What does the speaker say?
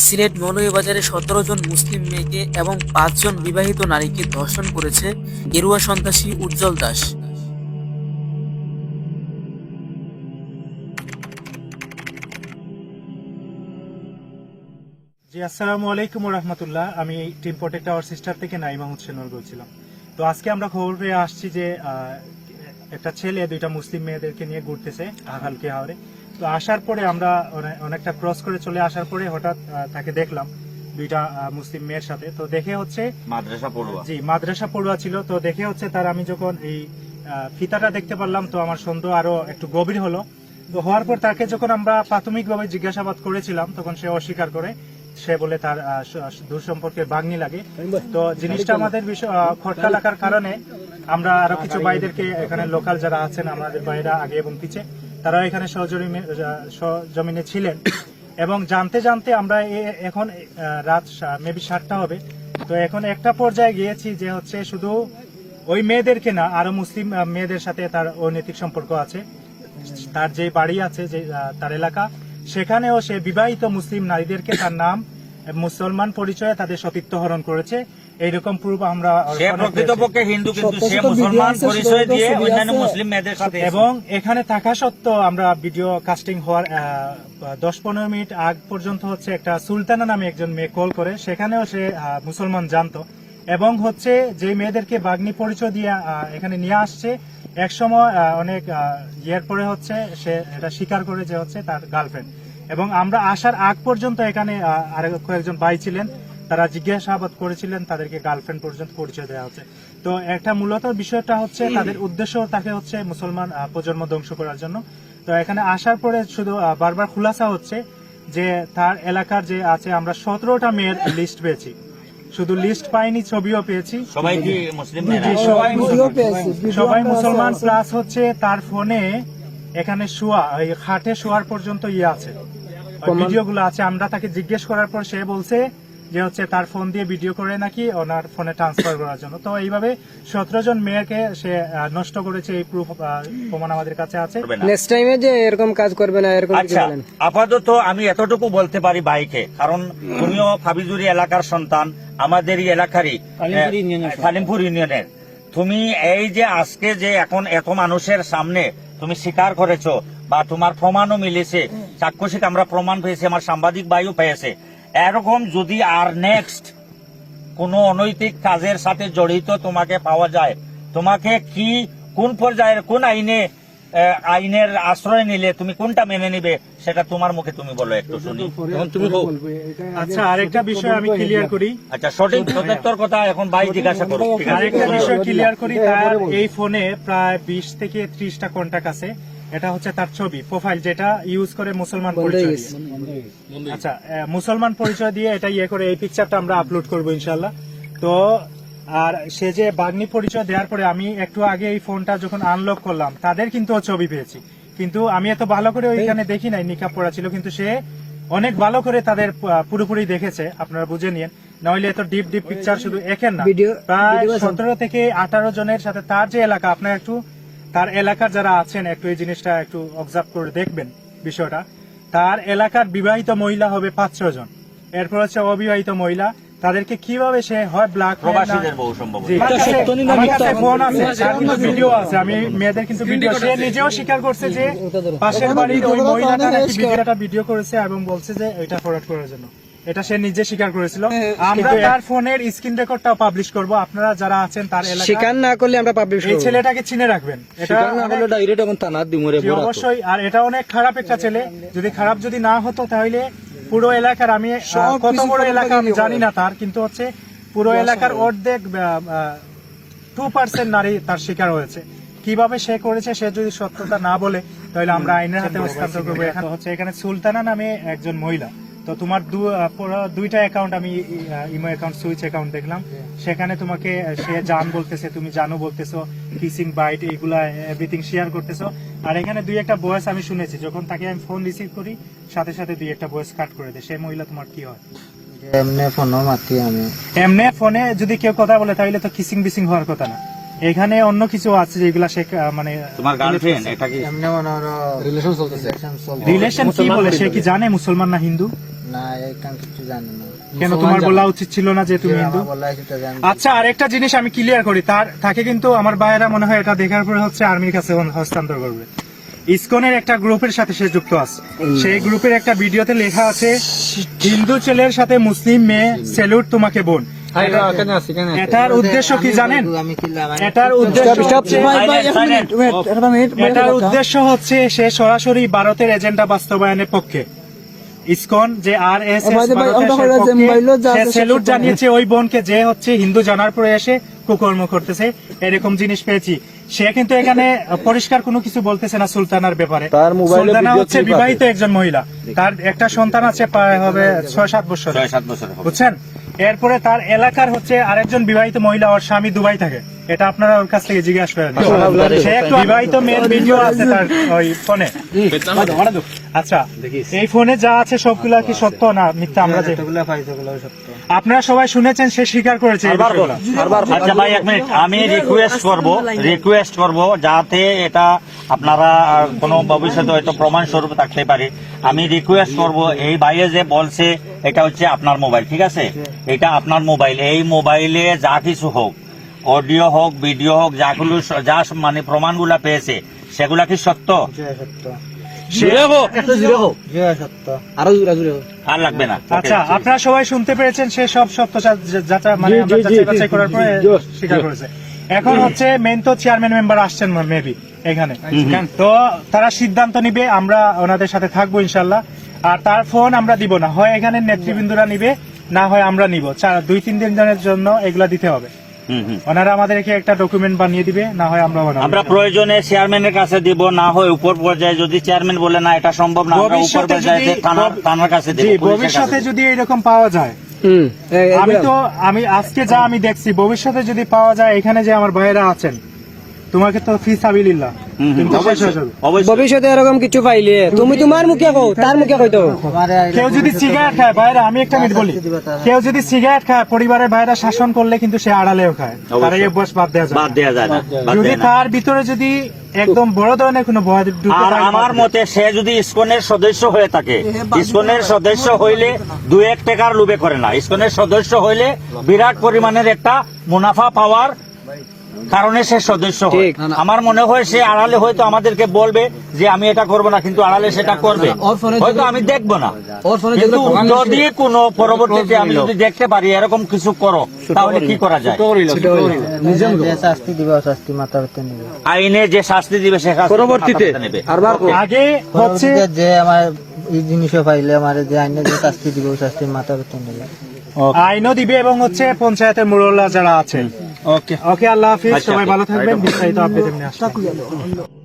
সিলেট মৌলভীবাজারে সতেরো জন মুসলিম মেয়েকে এবং পাঁচজন বিবাহিত নারীকে ধর্ষণ করেছে গেরুয়া সন্ত্রাসী উজ্জ্বল দাস। জি, আসসালামু আলাইকুম রহমতুল্লাহ আমি টিম প্রোটেক্ট আওয়ার সিস্টার থেকে নাইমা হোসেনুর বলছিলাম। তো আজকে আমরা খবর পেয়ে আসছি যে একটা ছেলে দুইটা মুসলিম মেয়েদেরকে নিয়ে ঘুরতেছে হালকে হাওড়ে তো আসার পরে আমরা অনেকটা ক্রস করে চলে আসার পরে হঠাৎ তাকে দেখলাম দুইটা মুসলিম মেয়ের সাথে। তো দেখে হচ্ছে মাদ্রাসা পড়ুয়া। জি মাদ্রাসা পড়ুয়া ছিল। তো দেখে হচ্ছে তার আমি যখন এই ফিতাটা দেখতে পারলাম তো আমার সন্দেহ আরও একটু গভীর হলো। তো হওয়ার পর তাকে যখন আমরা প্রাথমিকভাবে জিজ্ঞাসাবাদ করেছিলাম তখন সে অস্বীকার করে। সে বলে তার সম্পর্কে বাগ্নি লাগে। তো জিনিসটা আমাদের বিষয় খটকা লাগার কারণে আমরা আরও কিছু ভাইদেরকে এখানে লোকাল যারা আছেন আমাদের ভাইরা আগে এবং পিছে তারা এখানে সহজমিনে সহজমিনে ছিলেন। এবং জানতে জানতে আমরা এখন রাত মেবি সাতটা হবে। তো এখন একটা পর্যায়ে গিয়েছি যে হচ্ছে শুধু ওই মেয়েদেরকে না, আরও মুসলিম মেয়েদের সাথে তার অনৈতিক সম্পর্ক আছে। তার যে বাড়ি আছে, যে তার এলাকা, সেখানেও সে বিবাহিত মুসলিম নারীদেরকে তার নাম, মুসলমান পরিচয়ে তাদের সতীত্ব হরণ করেছে। এইরকম প্রুফ আমরা প্রকৃতপক্ষে হিন্দু কিন্তু সে মুসলমান পরিচয় শত শত দিয়ে অন্যান্য মুসলিম মেয়েদের সাথে এবং এখানে থাকা সত্ত্বেও আমরা ভিডিও কাস্টিং হওয়ার দশ পনেরো মিনিট আগ পর্যন্ত হচ্ছে একটা সুলতানা নামে একজন মেয়ে কল করে। সেখানেও সে মুসলমান জানতো। এবং হচ্ছে যে মেয়েদেরকে বাগ্নি পরিচয় দিয়ে আহ, এখানে নিয়ে আসছে এক সময় আহ, অনেক আহ, ইয়ের পরে হচ্ছে সে এটা স্বীকার করে যে হচ্ছে তার গার্লফ্রেন্ড এবং আমরা আসার আগ পর্যন্ত এখানে আহ, আরেক কয়েকজন ভাই ছিলেন। তারা জিজ্ঞাসাবাদ করেছিলেন তাদেরকে গার্লফ্রেন্ড পর্যন্ত পরিচয় দেওয়া হচ্ছে তো একটা মূলত বিষয়টা হচ্ছে তাদের উদ্দেশ্য তাকে হচ্ছে মুসলমান প্রজন্ম ধ্বংস করার জন্য তো এখানে আসার পরে শুধু বারবার খুলাসা হচ্ছে যে তার এলাকার যে আছে আমরা সতেরোটা মেয়ের লিস্ট পেয়েছি শুধু লিস্ট পাইনি ছবিও পেয়েছি সবাই কি মুসলিম মেয়েরা? জি, সবাই মুসলমান। ভিডিও। প্লাস হচ্ছে তার ফোনে এখানে শোয়া এই খাটে শোয়ার পর্যন্ত ইয়ে আছে প্রমাণ- ভিডিওগুলো আছে আমরা তাকে জিজ্ঞেস করার পর সে বলছে যে হচ্ছে তার ফোন দিয়ে ভিডিও করে নাকি ওনার ফোনে ট্রান্সফার করার জন্য। তো এইভাবে সতেরো জন মেয়েকে সে নষ্ট করেছে এই প্রুফ প্রমাণ আমাদের কাছে আছে। নেক্সট টাইমে যে এরকম কাজ করবে না এরকম আচ্ছা আপাতত আমি এতটুকু বলতে পারি ভাইকে কারণ তুমিও ফাবিজুরি এলাকার সন্তান আমাদের এই এলাকারই কালিমপুর ইউনিয়নের। তুমি এই যে আজকে যে এখন এত মানুষের সামনে তুমি স্বীকার করেছ বা তোমার প্রমাণও মিলেছে চাক্ষুষিক আমরা প্রমাণ পেয়েছি আমার সাংবাদিক ভাইও পেয়েছে এরকম যদি আর নেক্সট কোনো অনৈতিক কাজের সাথে জড়িত তোমাকে পাওয়া যায় তোমাকে কি কোন পর্যায়ের কোন আইনে আইনের আশ্রয় নিলে তুমি কোনটা মেনে নিবে সেটা তোমার মুখে তুমি বলো একটু শুনি। তুমি আচ্ছা আরেকটা বিষয় আমি ক্লিয়ার করি। আচ্ছা সঠিক সত্যের কথা এখন ভাই জিজ্ঞাসা করো। আরেকটা বিষয় ক্লিয়ার করি তার এই ফোনে প্রায় বিশ থেকে ত্রিশটা কন্টাক্ট আছে। এটা হচ্ছে তার ছবি প্রোফাইল যেটা ইউজ করে মুসলমান পরিচয় আচ্ছা মুসলমান পরিচয় দিয়ে এটা ইয়ে করে এই পিকচারটা আমরা আপলোড করব ইনশাল্লাহ তো আর সে যে বাগ্নি পরিচয় দেওয়ার পরে আমি একটু আগে এই ফোনটা যখন আনলক করলাম তাদের কিন্তু ছবি পেয়েছি। কিন্তু আমি এত ভালো করে ওইখানে দেখি নাই নিকাপ পড়া ছিল কিন্তু সে অনেক ভালো করে তাদের পুরোপুরি দেখেছে আপনারা বুঝে নিন নইলে এত ডিপ ডিপ পিকচার শুধু একের না। প্রায় সতেরো থেকে আঠারো জনের সাথে তার যে এলাকা আপনার একটু তার এলাকার যারা আছেন একটু এই জিনিসটা একটু অবজার্ভ করে দেখবেন বিষয়টা। তার এলাকার বিবাহিত মহিলা হবে পাঁচ ছয় জন। এরপর হচ্ছে অবিবাহিত মহিলা। তাদেরকে কীভাবে সে হয় ব্ল্যাক প্রবাসীদের বহু সম্ভব ফোন আছে কিন্তু ভিডিও আছে। আমি মেয়েদের কিন্তু ভিডিও সে নিজেও স্বীকার করছে যে পাশের বাড়ির ওই মহিলাটা ভিডিওটা ভিডিও করেছে এবং বলছে যে এটা ফরওয়ার্ড করার জন্য। এটা সে নিজে স্বীকার করেছিল। আমরা তার ফোনের স্ক্রিন রেকর্ডটাও পাবলিশ করব। আপনারা যারা আছেন তার এলাকায় স্বীকার না করলে আমরা পাবলিশ এই ছেলেটাকে চিনে রাখবেন। এটা অনেক- জি, অবশ্যই। আর এটা অনেক খারাপ একটা ছেলে। যদি খারাপ যদি না হতো তাহলে পুরো এলাকার আমি কত বড় এলাকা আমি জানি না তার কিন্তু হচ্ছে পুরো এলাকার অর্ধেক টু পার্সেন্ট নারী তার শিকার হয়েছে। কীভাবে সে করেছে সে যদি সত্যতা না বলে তাহলে আমরা আইনের হাতে হস্তান্তর করব। এখানে হচ্ছে এখানে সুলতানা নামে একজন মহিলা। তো তোমার দুইটা অ্যাকাউন্ট আমি ইমো অ্যাকাউন্ট সুইচ অ্যাকাউন্ট দেখলাম। সেখানে তোমাকে সে জান বলতেছে তুমি জানো বলতেছো কিসিং বাইট এগুলা এভরিথিং শেয়ার করতেছো। আর এখানে দুই একটা বয়স আমি শুনেছি যখন তাকে আমি ফোন রিসিভ করি সাথে সাথে দুই একটা ভয়েস কাট করে দেয়। সেই মহিলা তোমার কি হয়? এমনি ফোনও মাতি আমি। এমনি ফোনে যদি কেউ কথা বলে তাহলে তো কিসিং বিসিং হওয়ার কথা না। এখানে অন্য কিছু আছে যেগুলা সে মানে তোমার গার্লফ্রেন্ড এটা কি? এমনি মনে রিলেশন চলতেছে। রিলেশন কি বলে? সে কি জানে মুসলমান না হিন্দু? না এখান কিছু জানি না। কেন তোমার বলা উচিত ছিল না যে তুমি হিন্দু? আচ্ছা আরেকটা জিনিস আমি ক্লিয়ার করি। তার তাকে কিন্তু আমার ভাইয়েরা মনে হয় এটা দেখার পরে হচ্ছে আর্মির কাছে হস্তান্তর করবে। ইসকনের একটা গ্রুপের সাথে সে যুক্ত আছে। সেই গ্রুপের একটা ভিডিওতে লেখা আছে হিন্দু ছেলের সাথে মুসলিম মেয়ে সেলুট তোমাকে বোন। এটার উদ্দেশ্য কি জানেন? এটার উদ্দেশ্য হচ্ছে Silent, silent. এটার উদ্দেশ্য হচ্ছে সে সরাসরি ভারতের এজেন্ডা বাস্তবায়নের পক্ষে। ইসকন যে আর এস সেলুট জানিয়েছে ওই বোনকে যে হচ্ছে হিন্দু জানার পরে এসে কুকর্ম করতেছে। এরকম জিনিস পেয়েছি। সে কিন্তু এখানে পরিষ্কার কোনো কিছু বলতেছে না সুলতানার ব্যাপারে। সুলতানা হচ্ছে বিবাহিত একজন মহিলা। তার একটা সন্তান আছে প্রায় হবে ছয় সাত বছর ছয় সাত বছর বুঝছেন? এরপরে তার এলাকার হচ্ছে আরেকজন বিবাহিত মহিলা ওর স্বামী দুবাই থাকে। এটা আপনারা ওর কাছ থেকে জিজ্ঞাসা করেন। সে একটা বিবাহিত মেয়ের ভিডিও আছে তার ওই ফোনে আচ্ছা এই ফোনে যা আছে সবগুলা কি সত্য না মিথ্যা? আমরা যে যতগুলো পাই সেগুলো সত্য। আপনারা সবাই শুনেছেন সে স্বীকার করেছে আচ্ছা ভাই এক মিনিট আমি রিকোয়েস্ট করব রিকোয়েস্ট করব যাতে এটা আপনারা কোনো ভবিষ্যতে হয়তো প্রমাণ স্বরূপ থাকতে পারে। আমি রিকোয়েস্ট করব এই ভাইয়ে যে বলছে এটা হচ্ছে আপনার মোবাইল ঠিক আছে? এটা আপনার মোবাইল এই মোবাইলে যা কিছু হোক অডিও হোক ভিডিও হোক যাগুলো যা মানে প্রমাণগুলা পেয়েছে সেগুলা কি সত্য? জয় সত্য সে- জয় সত্য। আর লাগবে না। আচ্ছা আপনারা সবাই শুনতে পেরেছেন সে সব সত্য মানে যাচাই করার পরে স্বীকার করেছে। এখন হচ্ছে মেন তো চেয়ারম্যান মেম্বার আসছেন মেবি এখানে। তো তারা সিদ্ধান্ত নিবে আমরা ওনাদের সাথে থাকব ইনশাল্লাহ আর তার ফোন আমরা দিব না। হয় এখানে নেতৃবৃন্দরা নিবে না হয় আমরা নিব। দুই তিন দিনের জন্য এগুলা দিতে হবে। ওনারা আমাদেরকে একটা ডকুমেন্ট বানিয়ে দিবে না হয় আমরা বানাবো। আমরা প্রয়োজনে চেয়ারম্যানের কাছে দিব না হয় উপর পর্যায়ে যদি চেয়ারম্যান বলে না এটা সম্ভব না আমরা উপর ভবিষ্যতে পর্যায়ে যদি- থানার থানার কাছে দিব ভবিষ্যতে যদি এরকম পাওয়া যায় হুম। আমি তো আমি আজকে যা আমি দেখছি ভবিষ্যতে যদি পাওয়া যায় এখানে যে আমার ভাইয়েরা আছেন তোমাকে তো ফি ভবিষ্যতে এরকম কিছু পাইলে তুমি তোমার মুখে কও তার মুখে কইতো কেউ যদি সিগারেট খায় ভাইরা আমি একটা মিনিট বলি। কেউ যদি সিগারেট খায় পরিবারের ভাইরা শাসন করলে কিন্তু সে আড়ালেও খায়। তার এই অভ্যাস বাদ দেওয়া যায় বাদ দেওয়া যায় না যদি তার ভিতরে যদি একদম বড় ধরনের কোনো ভয় আর আমার মতে সে যদি ইসকনের সদস্য হয়ে থাকে ইসকনের সদস্য হইলে দু এক টাকার লোভে করে না। ইসকনের সদস্য হইলে বিরাট পরিমাণের একটা মুনাফা পাওয়ার কারণে সে সদস্য হয়। আমার মনে হয় সে আড়ালে হয়তো আমাদেরকে বলবে যে আমি এটা করব না কিন্তু আড়ালে সেটা করবে। হয়তো আমি দেখব না। কিন্তু যদি কোনো পরবর্তীতে আমি যদি দেখতে পারি এরকম কিছু করো তাহলে কি করা যায়? শাস্তি দিবে শাস্তি মাথা পেতে নিবে। আইনে যে শাস্তি দিবে সে পরবর্তীতে নেবে। আগে হচ্ছে যে আমার এই জিনিসও পাইলে আমার যে আইনে যে শাস্তি দিবে শাস্তি মাথা পেতে নিবে। আইনও দিবে এবং হচ্ছে পঞ্চায়েতের মুরল্লা যারা আছেন ওকে ওকে আল্লাহ হাফিজ আচ্ছা, সবাই ভালো থাকবেন বিস্তারিত আপডেট এমনি আসবে